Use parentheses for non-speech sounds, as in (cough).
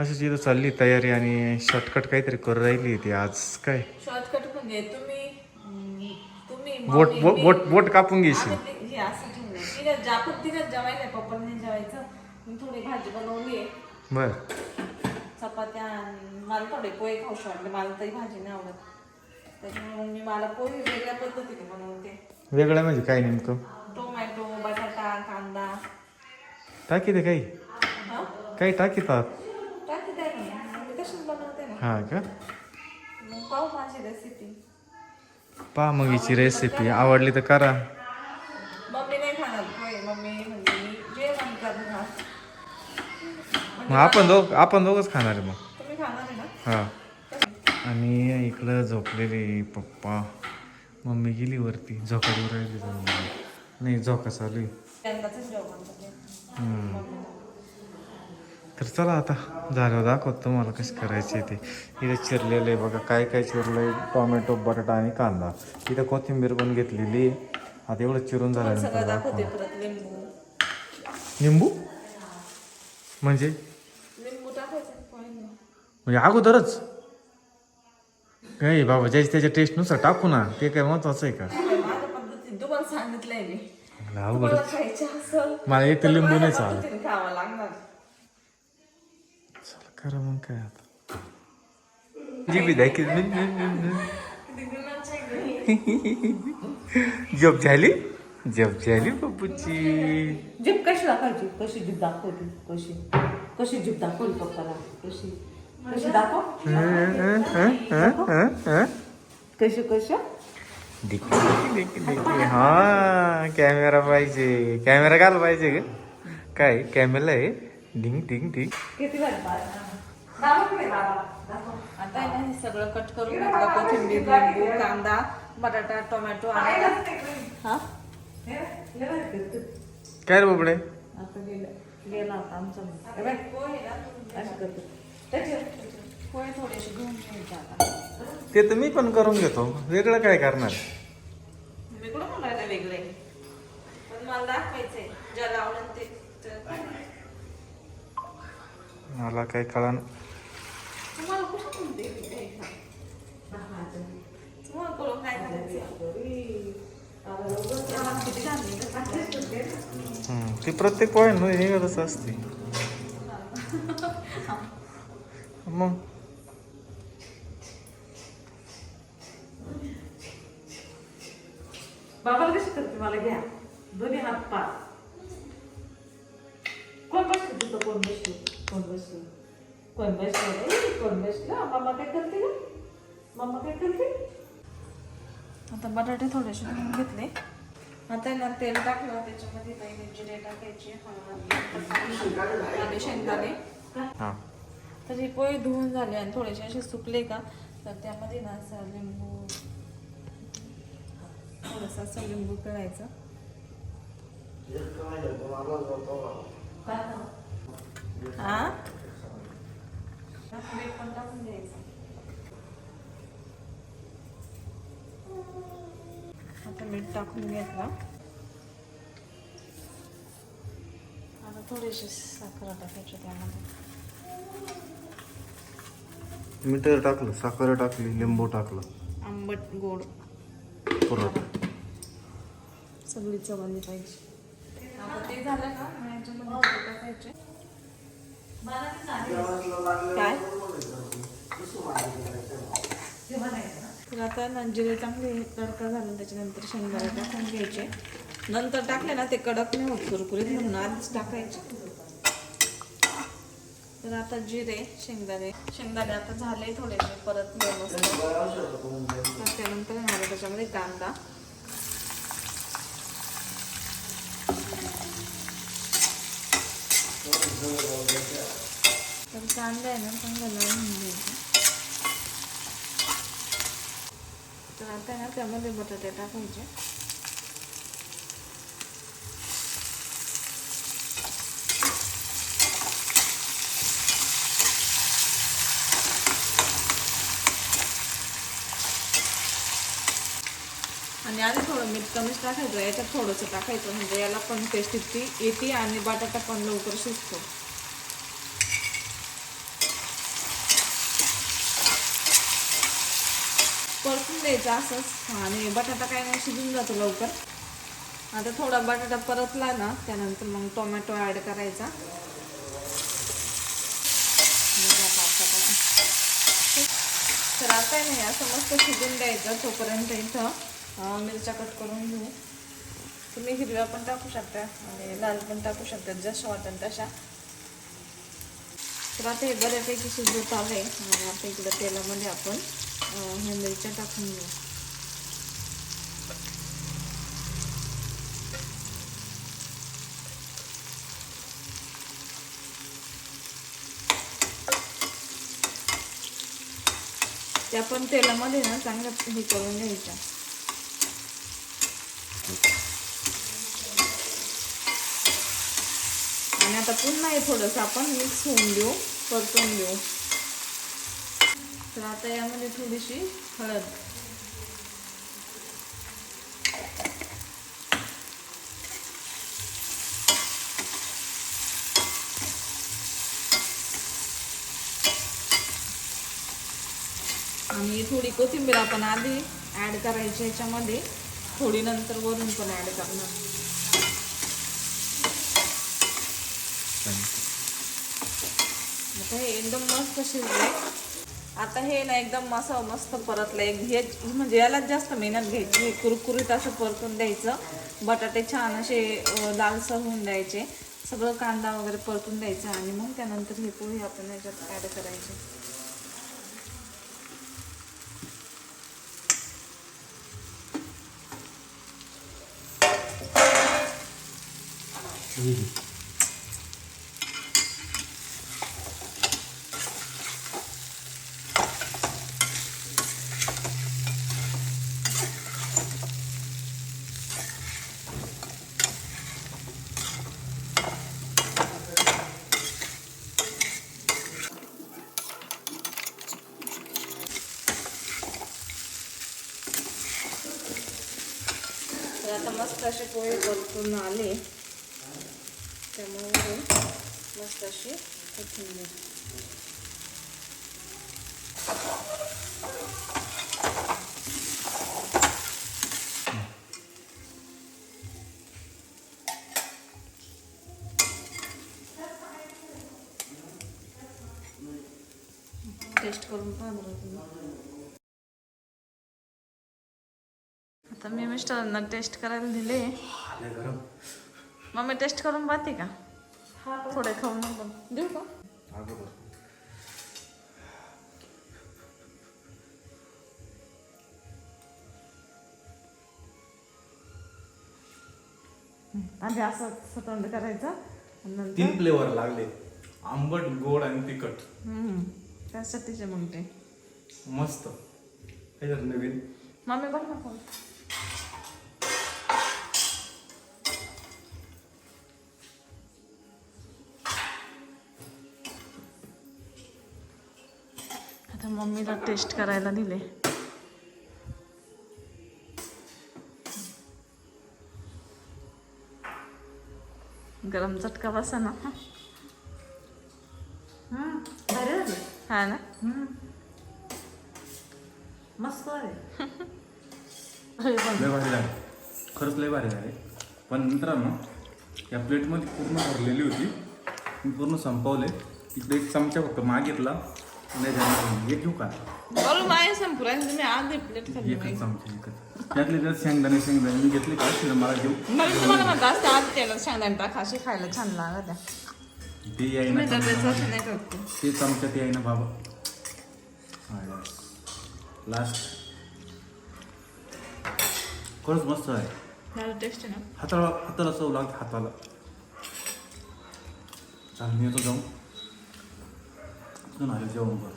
असं इथं चालली तयारी आणि शॉर्टकट काहीतरी करू राहिली ती आज काय? शॉर्टकट म्हणजे तुम्ही तुम्ही बोट मम्मी, बोट मी- बोट बोट कापून घेशील. ते- हे असं जेवायला पप्पांनी जेवायचं. मी थोडी भाजी बनवली आहे. बर. चपात्या आणि मला थोडे पोहे खाऊशी वाटले मला तरी भाजी नाही आवडत. त्याच्यामुळे मग मी मला पोहे वेगळ्या पद्धतीने बनवते. वेगळं म्हणजे काय नेमकं? टोमॅटो बटाटा कांदा. टाकी ते काही. हा? काही टाकी द्या ना मग मी तशीच बनवते ना हा का? मग पाहू माझी रेसिपी पहा मग हिची रेसिपी आवडली तर करा. मम्मी नाही खाणार. पोहे मम्मी म्हणजे मी जेवण करणार मग आपण दोघ आपण दोघंच खाणार आहे मग. तुम्ही खाणार आहे ना? हा. आणि इकडं झोपलेले पप्पा. मम्मी गेली वरती. झोकाडीवर राहिली जाऊन. नाही झोका चालू आहे. त्यांनाच जेवण करते. हम्म. तर चला आता झाल्यावर दाखवत तुम्हाला कसं करायचे ते. इथं चिरलेलं आहे बघा काय काय चिरलं आहे टोमॅटो बटाटा आणि कांदा. इथं कोथिंबीर पण घेतलेली आहे. आता एवढं चिरून झाल्यानंतर दाखवते दाखवा लिंबू. म्हणजे. म्हणजे अगोदरच? काय बाबा ज्याची त्याच्या टेस्टनुसार टाकू ना. ते काय महत्वाचं आहे का? मला एक लिंबू नाही चालत. चला करा मग काय आता जीबी दाखी किती गुणांचं आहे गं. जॉब झाली जॉब झाली बाबूची जीप कशी दाखवायची कशी जीप दाखवली कशी कशी जीप दाखवली पप्पाला कशी कशी दाखव कशी कशी देखी देखी देखी देखी हा कॅमेरा पाहिजे कॅमेरा घाल पाहिजे काय कॅमेरा आहे ढिंग ढिंग ढिंग. किती वेळ दाखव पुढे बाबा दाखव. आता आहे ना हे सगळं कट करून घेतलं कोथिंबीर लिंबू कांदा बटाटा टोमॅटो आणि हा? काय रे बाबडे? आता गेला. गेला होता आमचा मुलगा. हे बघ, असं करतो. थोडेसे घेऊन घ्यायचे आता. ते तर मी पण करून घेतो. वेगळं काय करणार? मी कुठं म्हणायला वेगळे? पण मला दाखवायचंय. ज्याला आवडेल ते. तर- छान आहे ना? ती प्रत्येक पॉईंटमध्ये निघतच असते. मग? बाबाला कशी करते? मला घ्या. कोण बसलं कोण बसलं रे? कोण बसलं मम्मा काय करते मम्मा काय करते? आता बटाटे थोडेसे धुवून घेतले. आता आहे ना तेल टाकलं त्याच्यामध्ये पहिले जिरे टाकायचे. हळद आणि शेंगदाणे. हा. तर हे पोहे धुवून झाले आणि थोडेसे असे सुकले का तर त्यामध्ये ना असं लिंबू थोडंसं असं लिंबू पिळायचं हा? मीठ पण टाकून द्यायचं आता मीठ टाकून घेतलं. आता थोडीशी साखर टाकायची त्यामध्ये. मीठ टाकलं साखर टाकली लिंबू टाकलं. आंबट गोड. पुरट सगळी चवली पाहिजे. आता ते झालं का? टाकायचे. काय तर आता नंजिरे चांगले तडका झाला त्याच्यानंतर शेंगदाणे टाकून घ्यायचे. नंतर टाकले ना ते कडक नाही होत कुरकुरीत म्हणून आधीच टाकायचे. तर आता जिरे शेंगदाणे. शेंगदाणे आता झाले थोडेसे परत व्यवस्थित. त्यानंतर आहे त्याच्यामध्ये कांदा. तर कांदा आहे ना चांगला लाल घ्यायचा तर आता ना त्यामध्ये बटाटे टाकायचे. आणि आधी थोडं मीठ कमीच टाकायचं याच्यात थोडंसं टाकायचं. म्हणजे याला पण टेस्ट इतकी येते आणि बटाटा पण लवकर शिजतो. परतून द्यायचं असंच. आणि बटाटा काय नाही शिजून जातो लवकर. आता थोडा बटाटा परतला ना त्यानंतर मग टोमॅटो ॲड करायचा. तर आता नाही असं मस्त शिजून द्यायचं तोपर्यंत इथं. मिरच्या कट करून घेऊ. तुम्ही हिरव्या पण टाकू शकता आणि लाल पण टाकू शकता जशा वाटेल तशा. तर आता हे बऱ्यापैकी शिजत आलंय. आणि आता इकडं तेलामध्ये आपण अं, हे मिरच्या टाकून घेऊ. त्या पण तेलामध्ये ना चांगलं हे करून घ्यायच्या टाकून नाही थोडंसं आपण मिक्स होऊन देऊ परतून देऊ. तर आता यामध्ये थोडीशी हळद. आणि थोडी कोथिंबीर आपण आधी ॲड करायची याच्यामध्ये. थोडी नंतर वरून पण ॲड करणार. आता हे एकदम मस्त शिजले. आता हे ना एकदम मस्त मस्त परतलं. एक हे म्हणजे यालाच जास्त मेहनत घ्यायची. हे कुरकुरीत असं परतून द्यायचं. बटाटे छान असे लालसर होऊन द्यायचे. सगळं कांदा वगैरे परतून द्यायचा आणि मग त्यानंतर हे पोहे आपण याच्यात ॲड करायचे. तर आता मस्त असे पोहे परतून आले त्यामुळे मस्त अशी कोथिंबीर टेस्ट करून पहा मी मिस्टरांना टेस्ट करायला दिले. मम्मी टेस्ट करून पाहते का? थोडे खाऊन बघ. देऊ का? आधी असं स्वतंत्र करायचं. तीन फ्लेवर लागले. आंबट गोड आणि तिखट. हम्म, त्यासाठीच मग ते. मस्त. हे जर नवीन? मम्मी बघ ना. आता मम्मीला टेस्ट करायला दिले गरम चटका बसा ना. हा ना. मस्त आहे. (laughs) लय भारी झाले. खरंच लय भारी झाले. पण मित्रांनो या प्लेटमध्ये पूर्ण भरलेली होती. मी पूर्ण संपवले. इकडे एक चमचा फक्त मागितला. नाही झाला. एक घेऊ का? एकच चमचा एकच. त्यातले त्यात शेंगदाणे शेंगदाणे. मी घेतले का? शिरा मला घेऊ खायला छान लागत. ते याय ना. ते चमचा ते आहे ना बाबा लास्ट खरंच मस्त आहे. मला टेस्ट आहे ना. हाताला हाताला चव लागते हाताला. चाल मी येतो जाऊन जेवण कर.